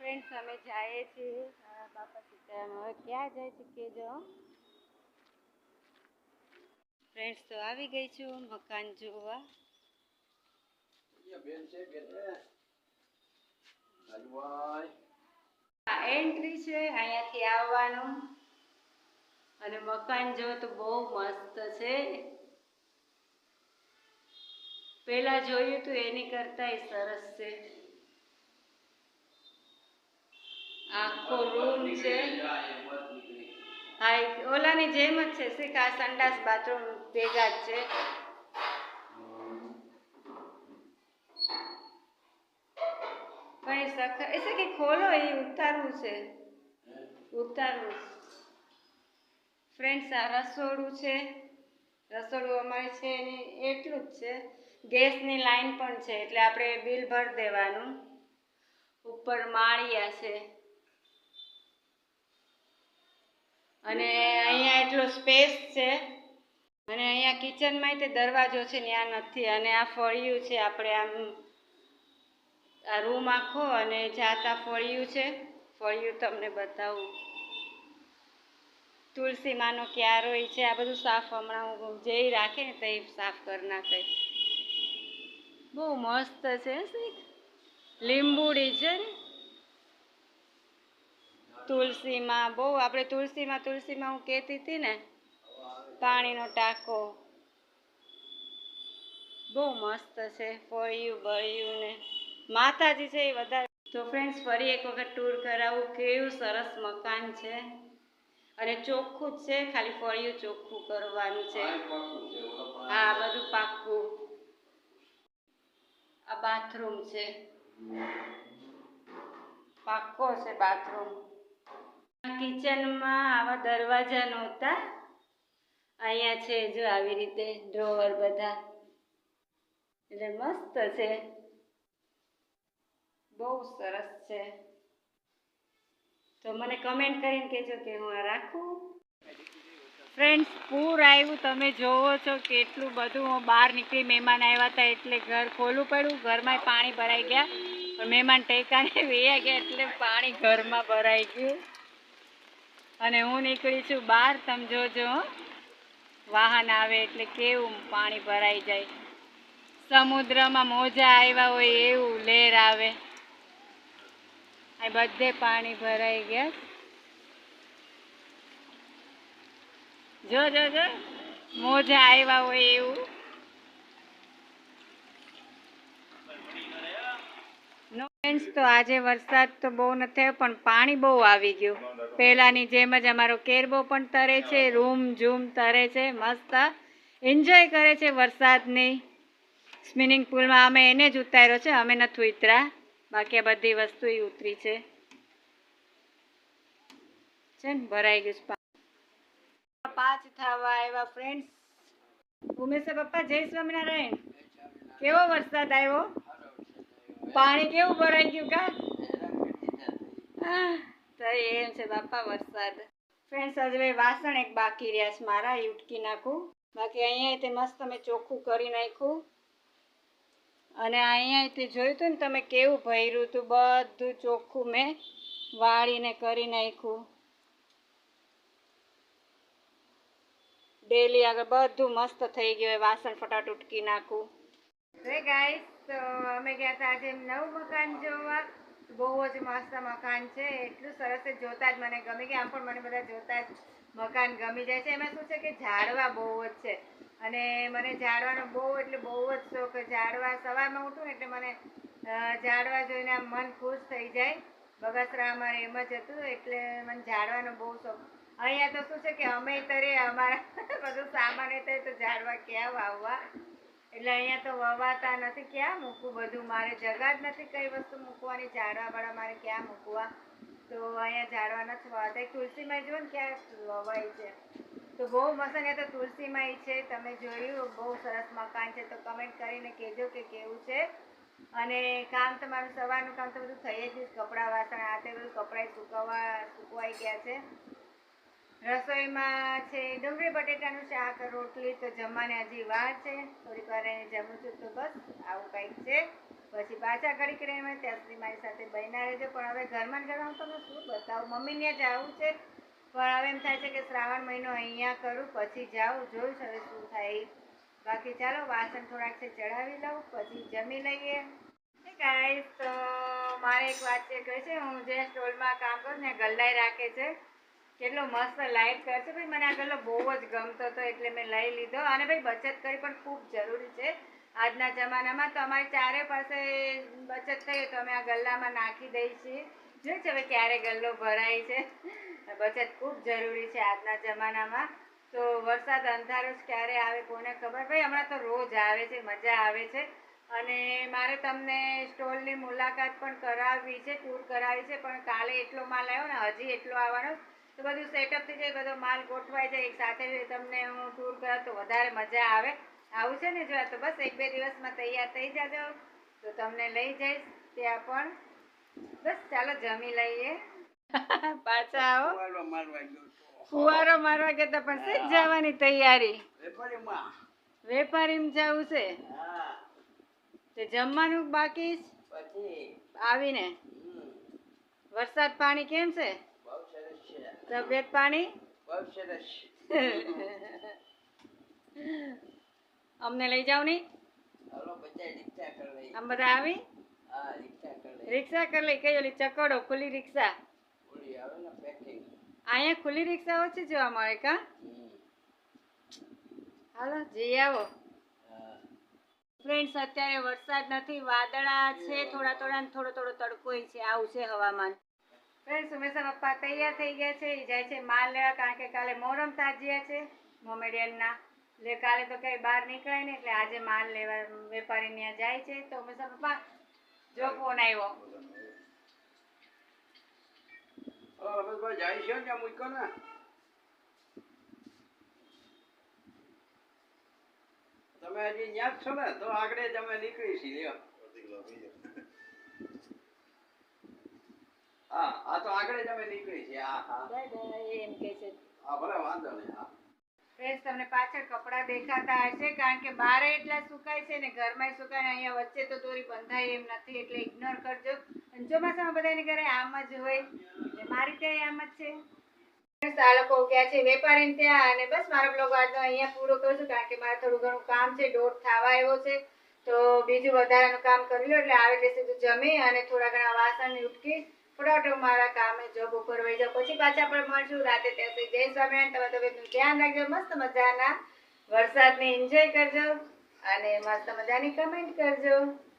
Friends અમે જઈએ છીએ. બાપા સીતારામ હવે ક્યાં જાય છે જો ફ્રેન્ડ્સ તો આવી ગઈ છું મકાન જોવા. એન્ટ્રી છે અહીંયાથી આવવાનું. અને મકાન જો તો બહુ મસ્ત છે. પહેલાં જોયું તું એની કરતાંય સરસ છે. આખો રૂમ છે. હા ઓલાની જેમ જ છે. શીખ, આ સંડાસ બાથરૂમ ભેગા જ છે. પણ એ સખત એસે કે ખોલો, એ ઉતારવું છે. ઉતારવું. ફ્રેન્ડ્સ, આ રસોડું છે. રસોડું અમારે છે એની, એટલું જ છે. ગેસની લાઈન પણ છે, એટલે આપણે બિલ ભરી દેવાનું. ઉપર માળિયા છે. અને અહીંયા એટલો સ્પેસ છે. અને અહીંયા કિચનમાં તે દરવાજો છે ત્યાં નથી. અને આ ફળિયું છે, આપણે આમ આ રૂમ આખો અને જાતા ફળિયું છે. ફળિયું તમને બતાવું. તુલસી માનો ક્યારો છે. આ બધું સાફ હમણાં હું જે રાખે ને તે સાફ કરી નાખે. બહુ મસ્ત છે લીંબુડી છે ને. તુલસીમાં બહુ આપણે તુલસીમાં તુલસીમાં હું કહેતી હતી ને પાણીનો ટાંકો. બહુ મસ્ત છે ફળિયું બળિયું ને. માતાજી છે એ વધારે. તો ફ્રેન્ડ્સ ફરી એક વખત ટૂર કરાવું. કેવું સરસ મકાન છે. અને ચોખ્ખું જ છે ખાલી ફળિયું ચોખ્ખું કરવાનું છે. હા બધું પાક્કું. આ બાથરૂમ છે. પાક્કો છે બાથરૂમ કિચનમાં આવા દરવાજા નહોતા. અહીંયા છે જો આવી રીતે ડ્રોવર બધા. એટલે મસ્ત છે. બહુ સરસ છે. તો મને કમેન્ટ કરીને કહેજો કે હું આ રાખું. ફ્રેન્ડ્સ પૂર આવ્યું. તમે જોવો છો કેટલું બધું. હું બહાર નીકળી મહેમાન આવ્યા હતા એટલે ઘર ખોલવું પડ્યું. ઘરમાં પાણી ભરાઈ ગયા. પણ મહેમાન ટેકાને વૈયા ગયા એટલે પાણી ઘરમાં ભરાઈ ગયું. અને હું નીકળી છું બહાર, તમે જોજો. વાહન આવે એટલે કેવું પાણી ભરાઈ જાય. સમુદ્રમાં મોજા આવ્યા હોય એવું લહેર આવે. આ બધે પાણી ભરાઈ ગયા. જો જો જો. મોજા આવ્યા હોય એવું નો ફ્રેન્ડ્સ તો આજે વરસાદ તો બહુ નથી થયો, પણ પાણી બહુ આવી ગયું. પહેલાંની જેમ જ અમારો કેરબો પણ તરે છે, રૂમ ઝૂમ તરે છે, મસ્ત. એન્જોય કરે છે વરસાદની. સ્વિમિંગ પુલમાં અમે એને જ ઉતાર્યો છે, અમે નથી ઉતરા બાકી બધી વસ્તુ એ ઉતરી છે. છે ને, ભરાઈ ગયું છે પાંચ થવા આવ્યા ફ્રેન્ડ્સ ઉમેશ પપ્પા, જય સ્વામિનારાયણ. કેવો વરસાદ આવ્યો પાણી કેવું ભરાઈ ગયું કા? તો એમ છે બાપા વરસાદ. ફ્રેન્ડ્સ હવે વાસણ એક બાકી રહ્યા છે મારા એ ઉટકી નાખું. બાકી અહીંયા તે મસ્ત મેં ચોખ્ખું કરી નાખ્યું. અને અહીંયા તે જોયું હતું ને તમે કેવું ભર્યું હતું બધું ચોખ્ખું મેં વાળીને કરી નાખ્યું. ડેલી આગળ બધું મસ્ત થઈ ગયું વાસણ ફટાટ ઉટકી નાખું. ગાઈસ તો અમે ગયા હતા આજે નવું મકાન જોવા. બહુ જ મસ્ત મકાન છે. એટલું સરસ જોતા જ મને ગમી ગયા આમ પણ મને બધા જોતા જ મકાન ગમી જાય છે. એમાં શું છે કે ઝાડવા બહુ જ છે. અને મને ઝાડવાનો બહુ એટલે બહુ જ શોખ ઝાડવા સવારમાં ઉઠું ને એટલે મને ઝાડવા જોઈને આમ મન ખુશ થઈ જાય. બગસરા અમારે એમ જ હતું એટલે મને ઝાડવાનો બહુ શોખ. અહીંયા તો શું છે કે અમે તરે અમારા બધું સામાન તો ઝાડવા ક્યાં વાવવા? એટલે અહીંયા તો વવાતા નથી. ક્યાં મૂકવું બધું? મારે જગા જ નથી કઈ વસ્તુ મૂકવાની. ઝાડવા વાળા મારે ક્યાં મૂકવા? તો અહીંયા ઝાડવા નથી વવાતા. તુલસીમાં જો ને ક્યાં વવાય છે. તો બહુ મસ્ત અહીંયા તો તુલસીમાં છે. તમે જોયું? બહુ સરસ મકાન છે. તો કમેન્ટ કરીને કહેજો કે કેવું છે. અને કામ તમારું સવારનું કામ તો બધું થઈ જ કપડાં વાસણ આ તે બધું કપડાં સુકવવા, સુકવાઈ ગયા છે. રસોઈમાં છે, ડુંગળી બટેટાનું શાક, રોટલી તો જમવાને હજી વાર છે. થોડીક વાર એને જમું છું તો બસ, આવું કંઈક છે. પછી પાછા ઘડીક રહીને ત્યાં સુધી મારી સાથે બહેના રહેજો. પણ હવે ઘરમાં ઘરમાં તમને શું બતાવું? મમ્મીને જ આવું છે. પણ હવે એમ થાય છે કે શ્રાવણ મહિનો અહીંયા કરું, પછી જાઉં, જોઈશ હવે શું થાય. બાકી ચાલો, વાસણ થોડાક છે ચડાવી લઉં, પછી જમી લઈએ. ગાઈસ તો મારે એક વાત છે, કહે છે, હું જે સ્ટોલમાં કામ કરું ને ગલ્લાઈ રાખે છે. કેટલો મસ્ત લાઈટ કર છે. ભાઈ, મને આ ગલ્લો બહુ જ ગમતો હતો, એટલે મેં લઈ લીધો. અને ભાઈ, બચત કરી પણ ખૂબ જરૂરી છે. આજના જમાનામાં તો અમારી ચારે પાસે બચત થઈ તો અમે આ ગલ્લામાં નાખી દઈ છીએ જોઈ છે હવે ક્યારે ગલ્લો ભરાય છે. બચત ખૂબ જરૂરી છે આજના જમાનામાં. તો વરસાદ અંધારો જ ક્યારે આવે કોને ખબર? ભાઈ, હમણાં તો રોજ આવે છે, મજા આવે છે. અને મારે તમને સ્ટોલની મુલાકાત પણ કરાવવી છે ટૂર કરાવી છે, પણ કાલે એટલો માલ આવ્યો ને, હજી એટલો આવવાનો. તો બધું સેટઅપ થઈ જાય બધો માલ ગોઠવાઈ જાય એક સાથે તમને હું ટૂર કરો તો વધારે મજા આવે. આવું છે ને જો તો બસ એક બે દિવસમાં તૈયાર થઈ જાજો. તો તમને લઈ જઈશ ત્યાં પણ. બસ ચાલો જમી લઈએ. પાછા આવો. ફુવારો મારવા ગયો પણ છે જવાની તૈયારી? વેપારીમાં. વેપારીમાં જવું છે? હા. તે જમવાનું બાકી પછી, આવીને? વરસાદ પાણી કેમ છે. તબિયત પાણી? બહુ સરસ. અમને લઈ જાવની. બધા રિક્ષા કરી આમ બધા આવી? રિક્ષા કરી લઈ. રિક્ષા કરી લઈ કઈ ઓલી ચકડો ખુલ્લી રિક્ષા? અહીંયા ખુલ્લી રિક્ષા ઓછી જોવા મળે કા? હાલો જઈ આવો. ફ્રેન્ડ્સ અત્યારે વરસાદ નથી વાદળા છે થોડા થોડા ને થોડો થોડો તડકોય છે આવું છે હવામાન. ઉમેશા પપ્પા તૈયાર થઈ ગયા છે. એ જાય છે માલ લેવા કારણ કે કાલે મોહરમ તાજિયા છે, મોમેડિયનના. એટલે કાલે તો કઈ બહાર નીકળાય ને એટલે આજે માલ લેવા, વેપારી ત્યાં જાય છે. તો ઉમેશા પપ્પા જો ફોન આવ્યો રમેશભાઈ, જાય છે ત્યાં મૂક્યો ને? તમે હજી ત્યાં જ છો ને? તો આગળ જ અમે નીકળી છીએ લ્યો. હા આ તો આગળ જ અમે નીકળી બાય એમ કે છે. હા ભલે વાંધો નહીં હા. ફ્રેન્ડ્સ તમને પાછળ કપડાં દેખાતા હશે કારણ કે બારે એટલા સુકાય છે ને ઘરમાં સુકાય ને અહીંયા વચ્ચે તો દોરી બંધાય એમ નથી એટલે ઇગ્નોર કરજો. ચોમાસામાં બધાને ઘરે આમ જ હોય. એટલે મારી ત્યાં આમ જ છે. આ લોકો ગયા છે વેપારીને ત્યાં અને બસ મારો બ્લોગ આજનો અહીંયા પૂરો કરું છું કારણ કે મારે થોડું ઘણું કામ છે દોઢ થવા આવ્યો છે. તો બીજું વધારાનું કામ કરી લો એટલે આવે એટલે સીધું જમી અને થોડા ઘણા વાસણ ઉટકી ફટાફટ મારા કામે જોબ ઉપર વહી જાઓ. પછી પાછા પણ મળશું રાતે ત્યાં સુધી. જય સ્વામિનારાયણ. તમે તબિયતનું ધ્યાન રાખજો. મસ્ત મજાના વરસાદને એન્જોય કરજો. અને મસ્ત મજાની કમેન્ટ કરજો.